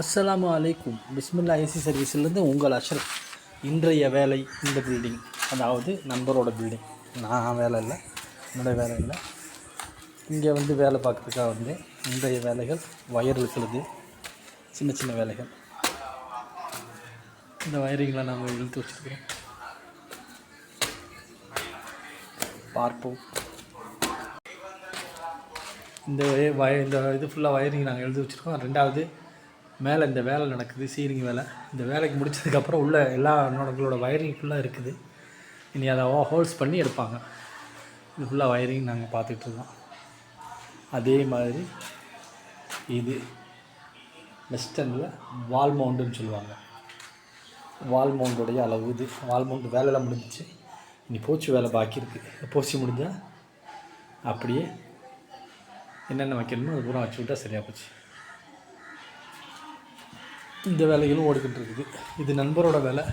அஸ்ஸலாமு அலைக்கும். பிஸ்மில்லா ஏசி சர்வீஸ்லேருந்து உங்கள் அஷ்ரப். இன்றைய வேலை இந்த பில்டிங் அதாவது நண்பரோட பில்டிங் நான் வேலை இல்லை. என்னோட வேலை இல்லை. இங்கே வந்து வேலை பார்க்குறதுக்காக வந்து இன்றைய வேலைகள் ஒயர் இழுக்கிறது சின்ன சின்ன வேலைகள். இந்த வயரிங்களை நாங்கள் இழுத்து வச்சுருக்கோம். பார்ப்போம். இந்த வய இந்த இது ஃபுல்லாக வயரிங் நாங்கள் எழுதி வச்சுருக்கோம். ரெண்டாவது மேலே இந்த வேலை நடக்குது சீலிங் வேலை. இந்த வேலைக்கு முடிச்சதுக்கப்புறம் உள்ள எல்லா நோடங்களோட வயரிங் ஃபுல்லாக இருக்குது. இனி அதை ஹோல்ஸ் பண்ணி எடுப்பாங்க. இது ஃபுல்லாக வயரிங் நாங்கள் பார்த்துட்ருக்கோம் அதே மாதிரி இது வெஸ்டர்னில் வால் மவுண்டுன்னு சொல்லுவாங்க. வால் மவுண்டுடைய அளவு இது. வால் மவுண்ட் வேலைலாம் முடிஞ்சிச்சு. இனி போச்சு வேலை பாக்கி இருக்குது போச்சு முடிஞ்சால் அப்படியே என்னென்ன வைக்கணுமோ அது பூரா வச்சு விட்டா சரியாக போச்சு. இந்த வேலைகளும் ஓடிக்கிட்டு இருக்குது இது நண்பரோட வேலை.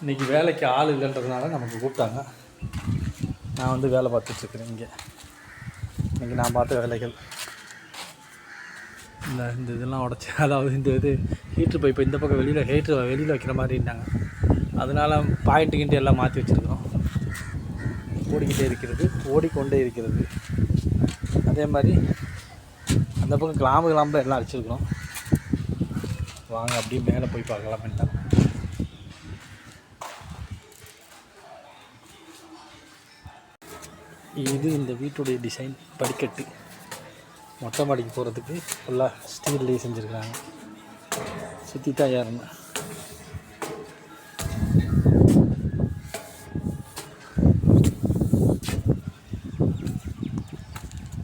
இன்றைக்கி வேலைக்கு ஆள் இல்லைன்றதுனால நமக்கு கூப்பிட்டாங்க. நான் வந்து வேலை பார்த்துட்ருக்குறேன் இங்கே. இன்றைக்கி நான் பார்த்த வேலைகள். இந்த இந்த இதெல்லாம் உடச்சி அதாவது இந்த இது ஹீட்ரு பைப்பு இந்த பக்கம் வெளியில் ஹீட்ரு வெளியில் வைக்கிற மாதிரி இருந்தாங்க. அதனால் பாயிண்ட்டு கிண்ட்டு எல்லாம் மாற்றி வச்சுருக்கோம் ஓடிக்கிட்டே இருக்கிறது ஓடிக்கொண்டே இருக்கிறது. அதே மாதிரி அந்த பக்கம் கிளாம்பு கிளாம்பு எல்லாம் அடிச்சிருக்கிறோம். வாங்க அப்படியே மேலே போய் பார்க்கலாம் என்ன இது இந்த வீட்டுடைய டிசைன் படிக்கட்டு. மொட்டை மாடிக்கு போகிறதுக்கு ஃபுல்லாக ஸ்டீல்லேயே செஞ்சுருக்காங்க. சுற்றி தான் ஏறணும்.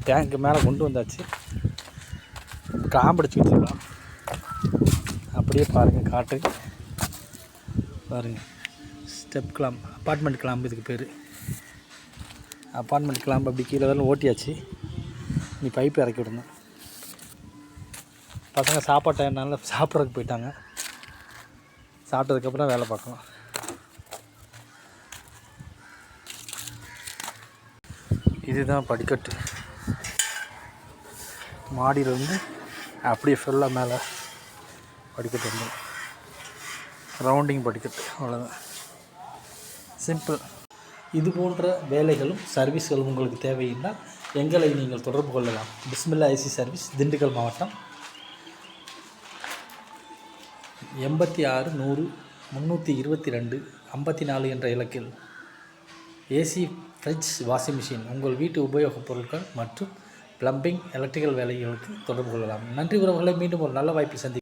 டேங்க்கு மேலே கொண்டு வந்தாச்சு. காம்படிச்சு வச்சுருக்கோம். அப்படியே பாருங்கள் காட்டு. பாருங்கள் ஸ்டெப் கிளாம் அப்பார்ட்மெண்ட் கிளாம்பு இதுக்கு பேர். அப்பார்ட்மெண்ட் கிளாம்பு அப்படி கீழே வரலும் ஓட்டியாச்சு. நீ பைப்பு இறக்கி விடணும். பசங்க சாப்பாட்டை நல்லா சாப்பிட்றதுக்கு போயிட்டாங்க. சாப்பிட்டதுக்கப்புறம் வேலை பார்க்கலாம். இதுதான் படிக்கட்டு. மாடியில் வந்து அப்படியே ஃபுல்லாக மேலே. படிக்கட்டு வந்து. ரவுண்டிங் படிக்கட்டு அவ்வளோதான் சிம்பிள் இது போன்ற வேலைகளும் சர்வீஸ்களும் உங்களுக்கு தேவையில்லை எங்களை நீங்கள் தொடர்பு கொள்ளலாம். பிஸ்மில்லா ஐசி சர்வீஸ் திண்டுக்கல் மாவட்டம். எண்பத்தி ஆறு நூறு முந்நூற்றி இருபத்தி ரெண்டு ஐம்பத்தி நாலு என்ற இலக்கில் ஏசி ஃப்ரிட்ஜ் வாஷிங் மிஷின் உங்கள் வீட்டு உபயோகப் பொருட்கள் மற்றும் பிளம்பிங் எலக்ட்ரிக்கல் வேலைகளுக்கு தொடர்பு கொள்ளலாம். நன்றி உறவுகளை மீண்டும் ஒரு நல்ல வாய்ப்பில் சந்தி